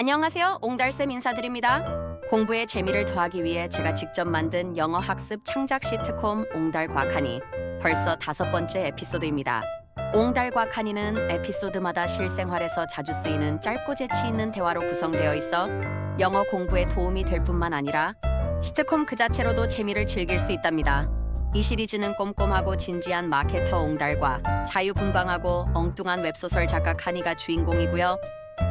안녕하세요. 옹달쌤 인사드립니다. 공부에 재미를 더하기 위해 제가 직접 만든 영어 학습 창작 시트콤 옹달 과 카니 벌써 다섯 번째 에피소드입니다. 옹달 과 카니는 에피소드마다 실생활에서 자주 쓰이는 짧고 재치 있는 대화로 구성되어 있어 영어 공부에 도움이 될 뿐만 아니라 시트콤 그 자체로도 재미를 즐길 수 있답니다. 이 시리즈는 꼼꼼하고 진지한 마케터 옹달과 자유분방하고 엉뚱한 웹소설 작가 카니가 주인공이고요.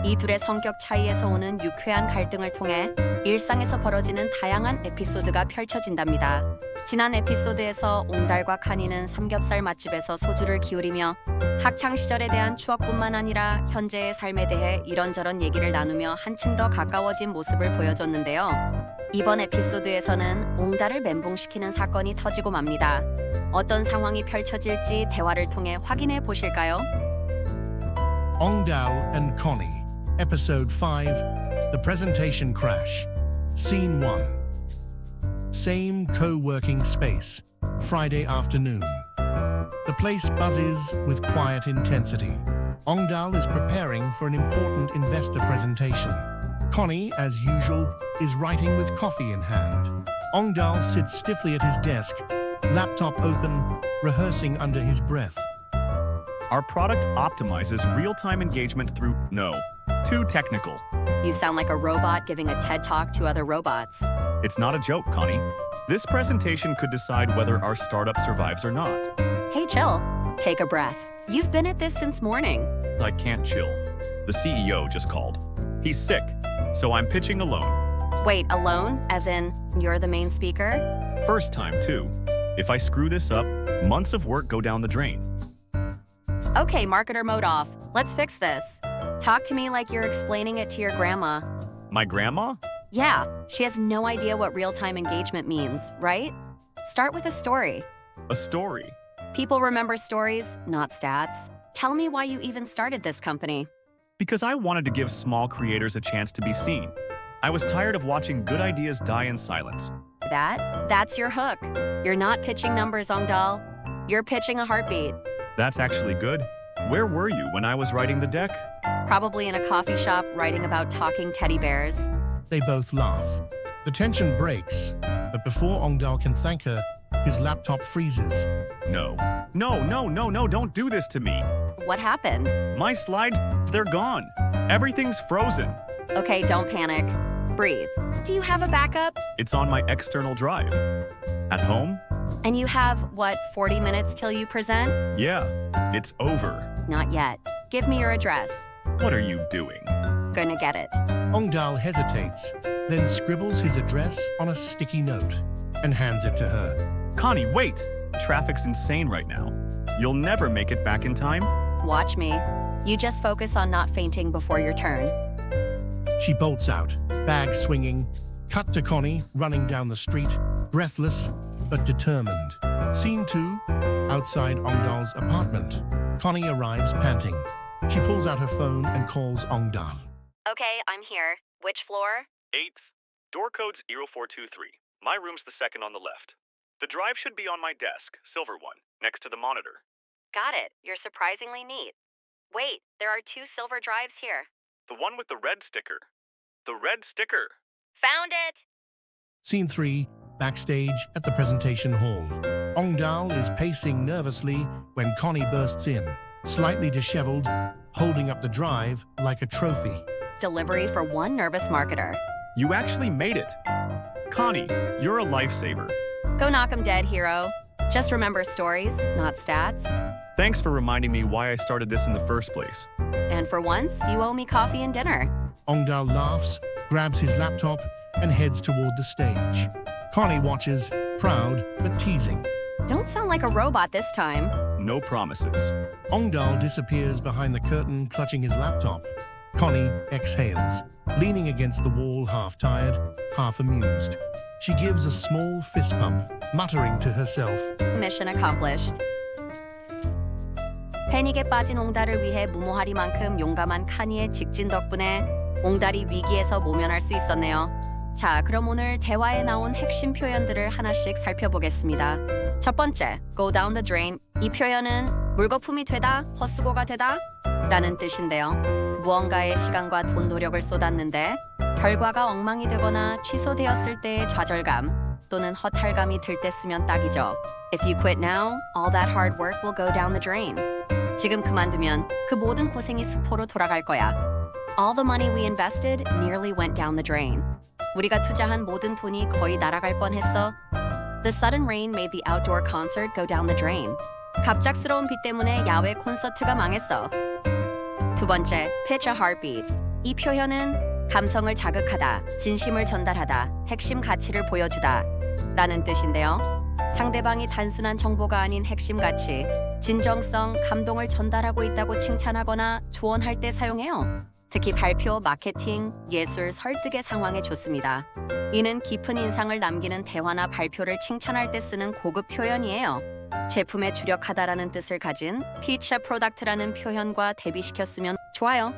이 둘의 성격 차이에서 오는 유쾌한 갈등을 통해 일상에서 벌어지는 다양한 에피소드가 펼쳐진답니다. 지난 에피소드에서 옹달과 카니는 삼겹살 맛집에서 소주를 기울이며 학창 시절에 대한 추억뿐만 아니라 현재의 삶에 대해 이런저런 얘기를 나누며 한층 더 가까워진 모습을 보여줬는데요. 이번 에피소드에서는 옹달을 멘붕시키는 사건이 터지고 맙니다. 어떤 상황이 펼쳐질지 대화를 통해 확인해 보실까요? Ongdal and Connie, Episode 5 The Presentation Crash. Scene 1 Same co working space, Friday afternoon. The place buzzes with quiet intensity. Ongdal is preparing for an important investor presentation. Connie, as usual, is writing with coffee in hand. Ongdal sits stiffly at his desk, laptop open, rehearsing under his breath. Our product optimizes real time engagement through no. Too technical. You sound like a robot giving a TED talk to other robots. It's not a joke, Connie. This presentation could decide whether our startup survives or not. Hey, chill. Take a breath. You've been at this since morning. I can't chill. The CEO just called. He's sick, so I'm pitching alone. Wait, alone? As in, you're the main speaker? First time, too. If I screw this up, months of work go down the drain. Okay, marketer mode off. Let's fix this. Talk to me like you're explaining it to your grandma. My grandma? Yeah, she has no idea what real time engagement means, right? Start with a story. A story. People remember stories, not stats. Tell me why you even started this company. Because I wanted to give small creators a chance to be seen. I was tired of watching good ideas die in silence. That? That's your hook. You're not pitching numbers, Ongdal. You're pitching a heartbeat. That's actually good. Where were you when I was writing the deck? Probably in a coffee shop writing about talking teddy bears. They both laugh. The tension breaks, but before Ongdal can thank her, his laptop freezes. No. No, no, no, no, don't do this to me. What happened? My slides, they're gone. Everything's frozen. Okay, don't panic. Breathe. Do you have a backup? It's on my external drive. At home? And you have, what, 40 minutes till you present? Yeah, it's over. Not yet. Give me your address. What are you doing? Gonna get it. Ongdal hesitates, then scribbles his address on a sticky note and hands it to her. Connie, wait! Traffic's insane right now. You'll never make it back in time? Watch me. You just focus on not fainting before your turn. She bolts out, bag swinging. Cut to Connie running down the street, breathless but determined. Scene 2 Outside Ongdal's apartment. Connie arrives panting. She pulls out her phone and calls Ongdal. Okay, I'm here. Which floor? Eighth. Door code's 0423. My room's the second on the left. The drive should be on my desk, silver one, next to the monitor. Got it. You're surprisingly neat. Wait, there are two silver drives here. The one with the red sticker. The red sticker. Found it! Scene 3 Backstage at the presentation hall. Ongdal is pacing nervously when Connie bursts in, slightly disheveled, holding up the drive like a trophy. Delivery for one nervous marketer. You actually made it. Connie, you're a lifesaver. Go knock 'em dead, hero. Just remember stories, not stats. Thanks for reminding me why I started this in the first place. And for once, you owe me coffee and dinner. Ongdal laughs, grabs his laptop, and heads toward the stage. Connie watches, proud but teasing. Don't sound like a robot this time. No promises. Ongdal disappears behind the curtain, clutching his laptop. Connie exhales, leaning against the wall, half tired, half amused. She gives a small fist pump, muttering to herself. Mission accomplished. 패닉에 빠진 옹달을 위해 무모하리만큼 용감한 카니의 직진 덕분에 옹달이 위기에서 모면할 수 있었네요. 자, 그럼 오늘 대화에 나온 핵심 표현들을 하나씩 살펴보겠습니다. 첫 번째, go down the drain. 이 표현은 물거품이 되다, 헛수고가 되다 라는 뜻인데요. 무언가에 시간과 돈 노력을 쏟았는데 결과가 엉망이 되거나 취소되었을 때의 좌절감 또는 허탈감이 들 때 쓰면 딱이죠. If you quit now, all that hard work will go down the drain. 지금 그만두면 그 모든 고생이 수포로 돌아갈 거야. All the money we invested nearly went down the drain. 우리가 투자한 모든 돈이 거의 날아갈 뻔했어. The sudden rain made the outdoor concert go down the drain. 갑작스러운 비 때문에 야외 콘서트가 망했어. 두 번째, pitch a heartbeat. 이 표현은 감성을 자극하다, 진심을 전달하다, 핵심 가치를 보여주다 라는 뜻인데요. 상대방이 단순한 정보가 아닌 핵심 가치, 진정성, 감동을 전달하고 있다고 칭찬하거나 조언할 때 사용해요. 특히 발표, 마케팅, 예술, 설득의 상황에 좋습니다. 이는 깊은 인상을 남기는 대화나 발표를 칭찬할 때 쓰는 고급 표현이에요. 제품에 주력하다라는 뜻을 가진 a product라는 표현과 대비시켰으면 좋아요.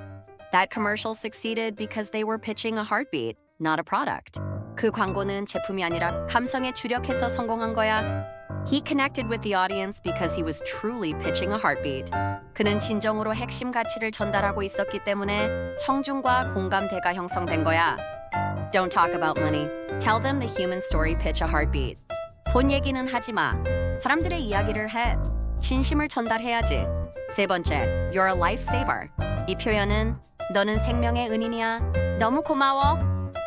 That commercial succeeded because they were pitching a heartbeat, not a product. 그 광고는 제품이 아니라 감성에 주력해서 성공한 거야. He connected with the audience because he was truly pitching a heartbeat. 그는 진정으로 핵심 가치를 전달하고 있었기 때문에 청중과 공감대가 형성된 거야. Don't talk about money. Tell them the human story pitch a heartbeat. 돈 얘기는 하지 마. 사람들의 이야기를 해. 진심을 전달해야지. 세 번째, you're a lifesaver. 이 표현은 너는 생명의 은인이야. 너무 고마워.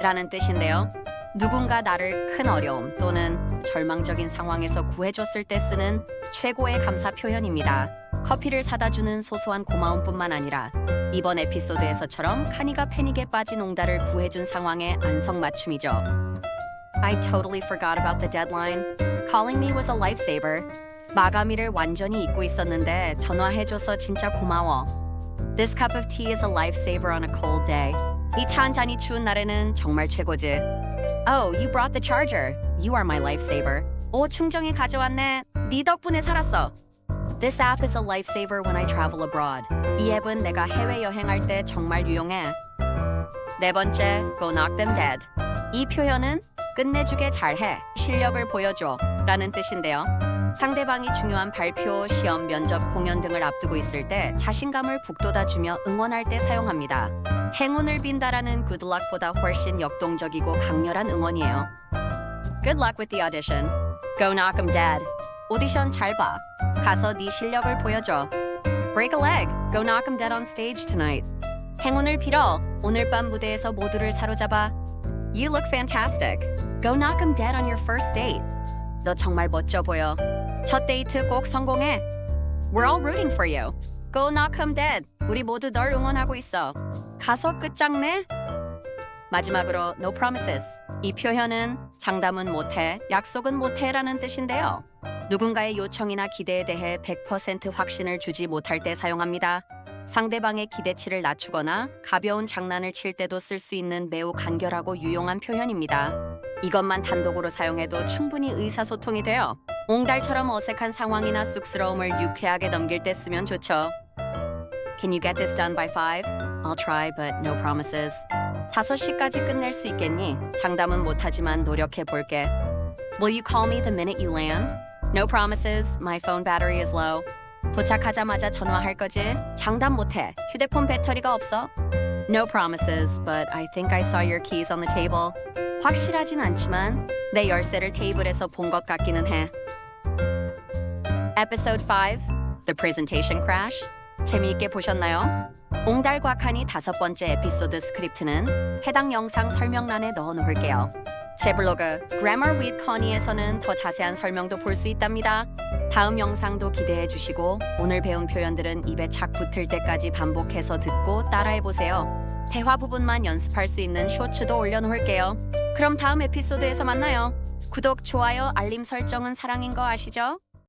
라는 뜻인데요. 누군가 나를 큰 어려움 또는 절망적인 상황에서 구해줬을 때 쓰는 최고의 감사 표현입니다. 커피를 사다 주는 소소한 고마움뿐만 아니라 이번 에피소드에서처럼 카니가 패닉에 빠진 옹달을 구해준 상황의 안성맞춤이죠. I totally forgot about the deadline. Calling me was a lifesaver. 마감일을 완전히 잊고 있었는데 전화해줘서 진짜 고마워. This cup of tea is a lifesaver on a cold day. 이 차 한 잔이 추운 날에는 정말 최고지. Oh, you brought the charger. You are my lifesaver. 오, 충전기 가져왔네. 네 덕분에 살았어. This app is a lifesaver when I travel abroad. 이 앱은 내가 해외 여행할 때 정말 유용해. 네 번째, go knock them dead. 이 표현은 끝내주게 잘해, 실력을 보여줘 라는 뜻인데요. 상대방이 중요한 발표, 시험, 면접, 공연 등을 앞두고 있을 때 자신감을 북돋아주며 응원할 때 사용합니다. 행운을 빈다라는 luck보다 훨씬 역동적이고 강렬한 응원이에요. Good luck with the audition. Go knock 'em dead. 오디션 잘 봐. 가서 네 실력을 보여줘. Break a leg. Go knock 'em dead on stage tonight. 행운을 빌어. 오늘 밤 무대에서 모두를 사로잡아. You look fantastic. Go knock 'em dead on your first date. 너 정말 멋져 보여. 첫 데이트 꼭 성공해. We're all rooting for you. Go knock 'em dead. 우리 모두 널 응원하고 있어. 가서 끝장내. 마지막으로 no promises. 이 표현은 장담은 못해, 약속은 못해라는 뜻인데요. 누군가의 요청이나 기대에 대해 100% 확신을 주지 못할 때 사용합니다. 상대방의 기대치를 낮추거나 가벼운 장난을 칠 때도 쓸 수 있는 매우 간결하고 유용한 표현입니다. 이것만 단독으로 사용해도 충분히 의사소통이 돼요. 옹달처럼 어색한 상황이나 쑥스러움을 유쾌하게 넘길 때 쓰면 좋죠. Can you get this done by 5? I'll try, but no promises. 5시까지 끝낼 수 있겠니? 장담은 못하지만 노력해 볼게. Will you call me the minute you land? No promises. My phone battery is low. 도착하자마자 전화할 거지? 장담 못해. 휴대폰 배터리가 없어. No promises, but I think I saw your keys on the table. 확실하진 않지만 내 열쇠를 테이블에서 본 것 같기는 해. Episode 5 The Presentation Crash 재미있게 보셨나요? 옹달과 칸이 다섯 번째 에피소드 스크립트는 해당 영상 설명란에 넣어 놓을게요. 제 블로그 Grammar with Connie에서는 더 자세한 설명도 볼 수 있답니다. 다음 영상도 기대해 주시고 오늘 배운 표현들은 입에 착 붙을 때까지 반복해서 듣고 따라해 보세요. 대화 부분만 연습할 수 있는 쇼츠도 올려 놓을게요. 그럼 다음 에피소드에서 만나요. 구독, 좋아요, 알림 설정은 사랑인 거 아시죠?